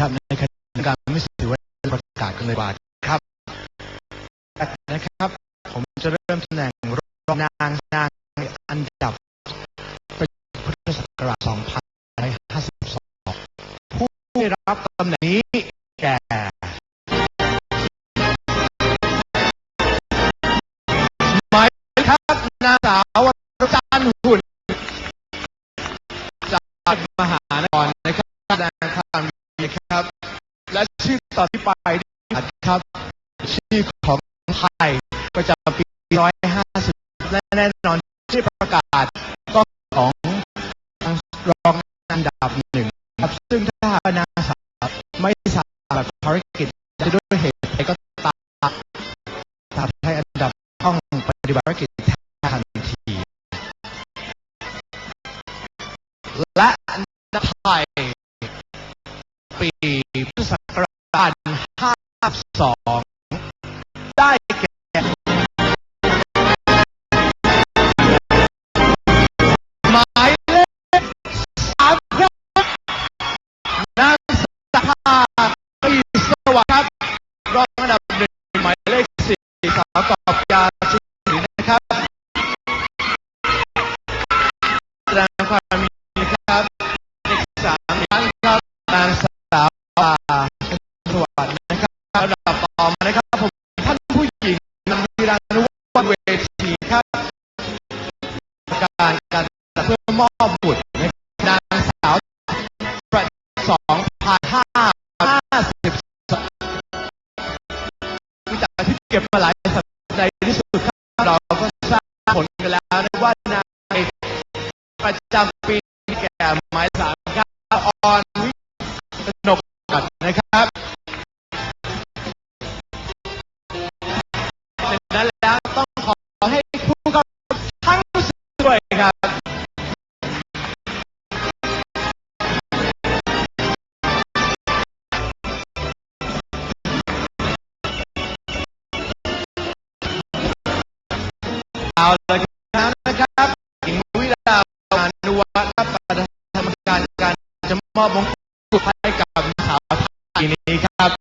ครับในขณะการไม่ถือว่าประกาศกันเลยว่าครับนะครับ ผมจะเริ่มตำแหน่งรองนางนางอันดับประจำพุทธศักราช2552 ผู้ได้รับตำแหน่งนี้แก่หมายครับนางสาววรจันทร์หุ่นจากมหานครนะครับนางคา ครับ และชื่อต่อที่ไปครับ ชื่อของไทยประจำปี 150 และแน่นอนที่ประกาศก็ของรองอันดับหนึ่งครับ ซึ่งถ้าหากว่านางสาวไม่สามารถภารกิจได้ด้วยเหตุใดก็ตามตามให้อันดับต้องปฏิบัติภารกิจทันทีและอันดับไทย ปีพุทธศักราช52 ได้แก่หมายเลขสามครับนางสาปีสวัสดิ์ครับรองอันดับหนึ่งหมายเลขสี่สาวกอบยาชุนนะครับแสดงความ ปาสวัสดิ์นะครับระดับต่อมานะครับผมท่านผู้หญิงนำวีรานุวัฒน์เวทีครับการการเพื่อมอบบุตรให้นางสาวประสองพันห้าห้าสิบจารณ์ที่เก็บมาหลายสัปดาห์ในที่สุดครับเราก็ทราบผลกันแล้วนะว่านายประจำปีแก่หมายสามครับออน นะครับดังนั้นแล้วต้องขอให้ผู้เข้าทั้งสิบด้วยครับเอาละครับนะครับหญิงวิลาอานุวัฒน์ประธานกรรมการการจะมอบมงกุฎให้กับ ย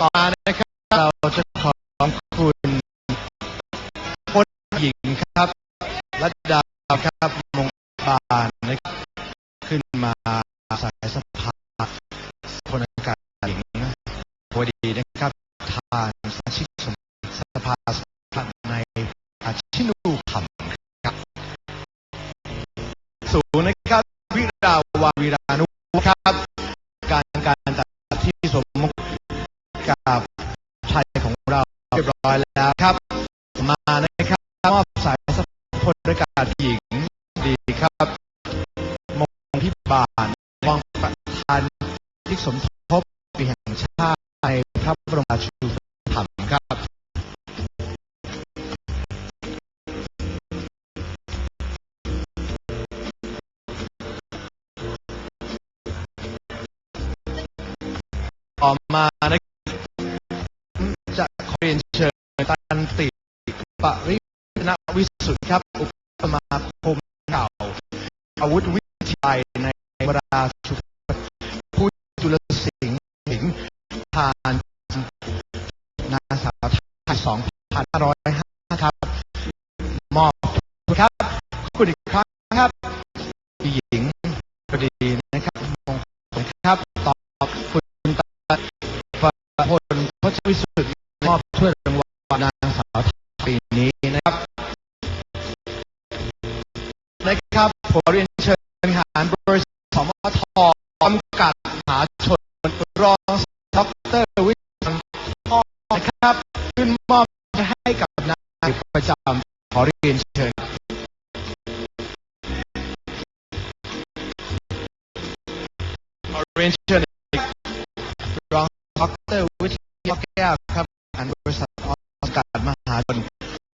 ต่อมานะครับ เราจะขอขอบคุณคนหญิงครับรัตดาครับมงบานนะครับ ขึ้นมาสายสภาคนอากาศหญิงพอดีนะครับทานสมาชิกสภาสภาในอาชินูขำครับ สูงนะครับ วิราวาวิรานุครับ กับชายของเราเรียบร้อยแล้วครับ มานะครับมอบสายสัพลประกาศหญิงดีครับมงพิบาลวังประธานที่สมทบปีแห่งชาติในพระบรมราชูปถัมภ์ครับต่อมานะ เรียนเชิญตันติปริณวิสุทธิ์ครับอุปมาคมเก่า อาวุธวิทยาในวราชุผู้จุลสิงห์หิงทานนาสาวไทยสองพันห้าร้อยห้าครับ มอบครับขอบคุณอีกครั้งครับหญิงพอดีนะครับมงคลครับต่อคุณตาประพลพชวิสุ ขอเรียนเชิญหารบริษัทสมทจำกัดมหาชนรองดรวิชันพ่อนะครับ ขึ้นมอบให้กับนายประจำขอเรียนเชิญขอเรียนเชิญรองดรวิทยาแก้วครับอันบริษัทจำกัดมหาชน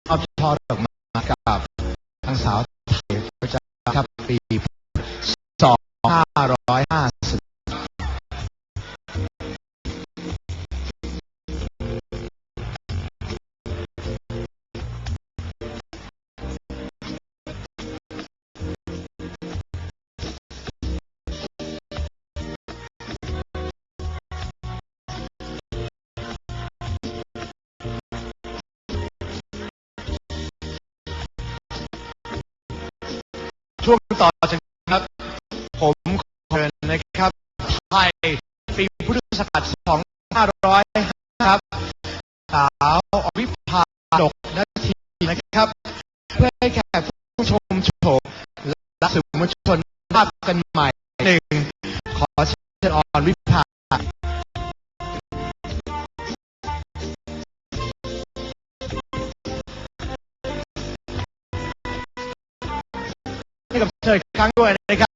มอบช่อดอกไม ห้าร้อยห้าสิบช่วงต่อจาก ไทยปีพุทธศักราช2500ครับ สาวอวิภาดกนาทีนะครับ เพื่อให้แขกผู้ชมโฉมและสื่อมวลชนภาพกันใหม่หนึ่งขอเชิญออนวิภาให้กับเชิญอีกครั้งด้วยนะค